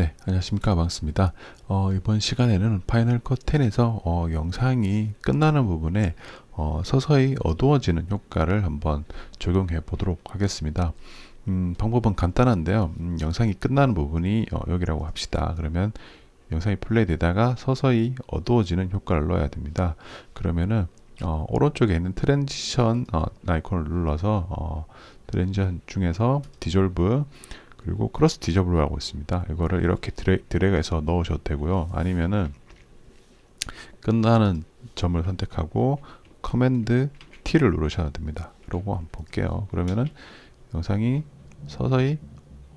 네, 안녕하십니까. 반갑습니다. 어, 이번 시간에는 파이널 컷 10에서 어, 영상이 끝나는 부분에 어, 서서히 어두워지는 효과를 한번 적용해 보도록 하겠습니다. 음, 방법은 간단한데요. 음, 영상이 끝나는 부분이 어, 여기라고 합시다. 그러면 영상이 플레이되다가 서서히 어두워지는 효과를 넣어야 됩니다. 그러면은 어, 오른쪽에 있는 트랜지션 어, 아이콘을 눌러서 어, 트랜지션 중에서 디졸브 그리고 크로스 디저블라고 있습니다. 이거를 이렇게 드래, 드래그해서 넣으셔도 되고요. 아니면은 끝나는 점을 선택하고 커맨드 T를 누르셔도 됩니다. 그러고 한번 볼게요. 그러면은 영상이 서서히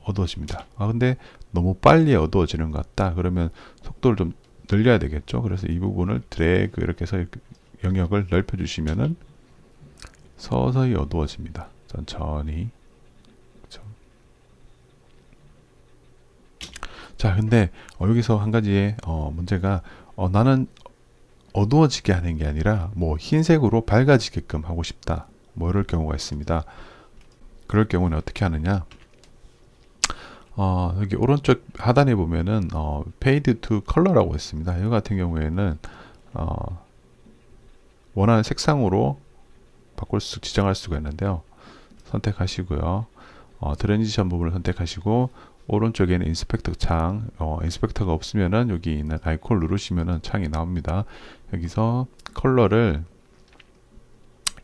어두워집니다. 아 근데 너무 빨리 어두워지는 것 같다. 그러면 속도를 좀 늘려야 되겠죠. 그래서 이 부분을 드래그 이렇게 해서 영역을 넓혀 주시면은 서서히 어두워집니다. 천천히. 그렇죠. 자, 근데 어, 여기서 한 가지의 어, 문제가 어, 나는 어두워지게 하는 게 아니라 뭐 흰색으로 밝아지게끔 하고 싶다. 뭐 이럴 경우가 있습니다. 그럴 경우는 어떻게 하느냐? 어, 여기 오른쪽 하단에 보면은 어, Fade to Color라고 있습니다. 이거 같은 경우에는 어, 원하는 색상으로 바꿀 수 지정할 수가 있는데요. 선택하시고요. 어, 트랜지션 부분을 선택하시고 오른쪽에는 인스펙터 창, 어, 인스펙터가 없으면은 여기 있는 아이콘을 누르시면은 창이 나옵니다. 여기서 컬러를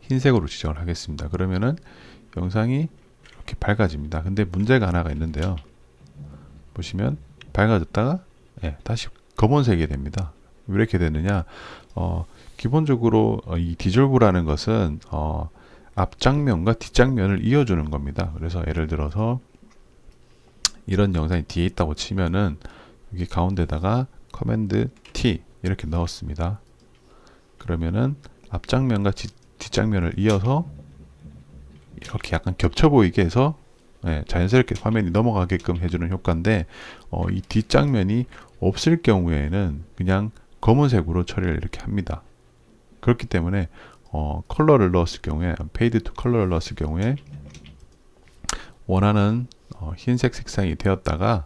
흰색으로 지정을 하겠습니다. 그러면은 영상이 이렇게 밝아집니다. 근데 문제가 하나가 있는데요. 보시면 밝아졌다가 예, 다시 검은색이 됩니다. 왜 이렇게 되느냐? 어, 기본적으로 어, 이 디졸브라는 것은 어, 앞 장면과 뒷 장면을 이어주는 겁니다. 그래서 예를 들어서 이런 영상이 뒤에 있다고 치면은 여기 가운데다가 커맨드 T 이렇게 넣었습니다. 그러면은 앞장면과 뒷, 뒷장면을 이어서 이렇게 약간 겹쳐 보이게 해서 예, 자연스럽게 화면이 넘어가게끔 해주는 효과인데 어, 이 뒷장면이 없을 경우에는 그냥 검은색으로 처리를 이렇게 합니다. 그렇기 때문에 어, 컬러를 넣었을 경우에 페이드 투 컬러를 넣었을 경우에 원하는 어, 흰색 색상이 되었다가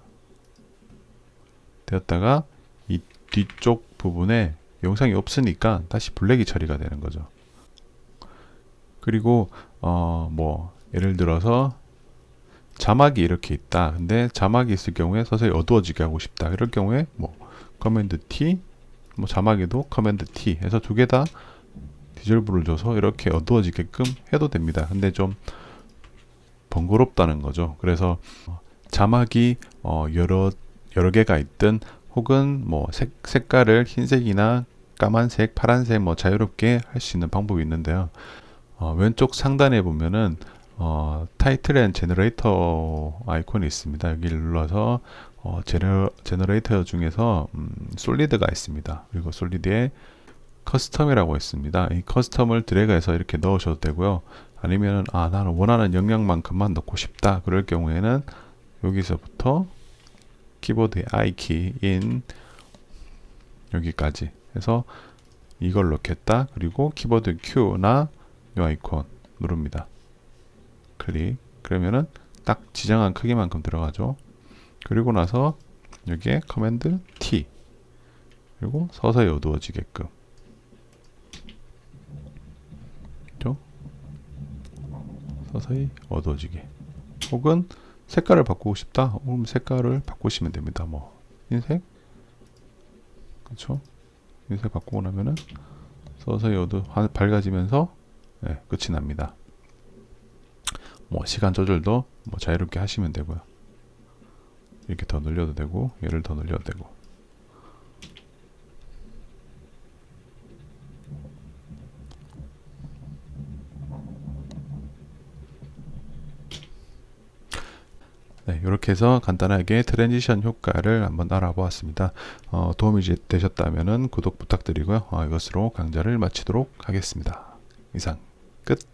되었다가 이 뒤쪽 부분에 영상이 없으니까 다시 블랙이 처리가 되는 거죠. 그리고 어, 뭐 예를 들어서 자막이 이렇게 있다. 근데 자막이 있을 경우에 서서히 어두워지게 하고 싶다. 이럴 경우에 뭐 커맨드 T, 뭐 자막에도 커맨드 T 해서 두 개 다 디졸브를 줘서 이렇게 어두워지게끔 해도 됩니다. 근데 좀 번거롭다는 거죠. 그래서 어, 자막이 어 여러 여러 개가 있든 혹은 뭐 색, 색깔을 흰색이나 까만색, 파란색 뭐 자유롭게 할 수 있는 방법이 있는데요. 어, 왼쪽 상단에 보면은 어, 타이틀 앤 제너레이터 아이콘이 있습니다. 여기를 눌러서 어, 제너, 제너레이터 중에서 음, 솔리드가 있습니다. 그리고 솔리드에 커스텀이라고 있습니다. 이 커스텀을 드래그해서 이렇게 넣으셔도 되고요. 아니면은 아 나는 원하는 영역만큼만 넣고 싶다. 그럴 경우에는 여기서부터 키보드의 I 키인 여기까지 해서 이걸 넣겠다. 그리고 키보드 Q나 이 아이콘 누릅니다. 클릭. 그러면은 딱 지정한 크기만큼 들어가죠. 그리고 나서 여기에 커맨드 T. 그리고 서서히 어두워지게끔. 그죠? 서서히 어두워지게. 혹은 색깔을 바꾸고 싶다. 그럼 색깔을 바꾸시면 됩니다. 뭐 흰색, 그렇죠? 흰색 바꾸고 나면은 서서히 어두 밝아지면서 네, 끝이 납니다. 뭐 시간 조절도 뭐 자유롭게 하시면 되고요. 이렇게 더 늘려도 되고 얘를 더 늘려도 되고. 네, 이렇게 해서 간단하게 트랜지션 효과를 한번 알아보았습니다. 어, 도움이 되셨다면 구독 부탁드리고요. 어, 이것으로 강좌를 마치도록 하겠습니다. 이상 끝.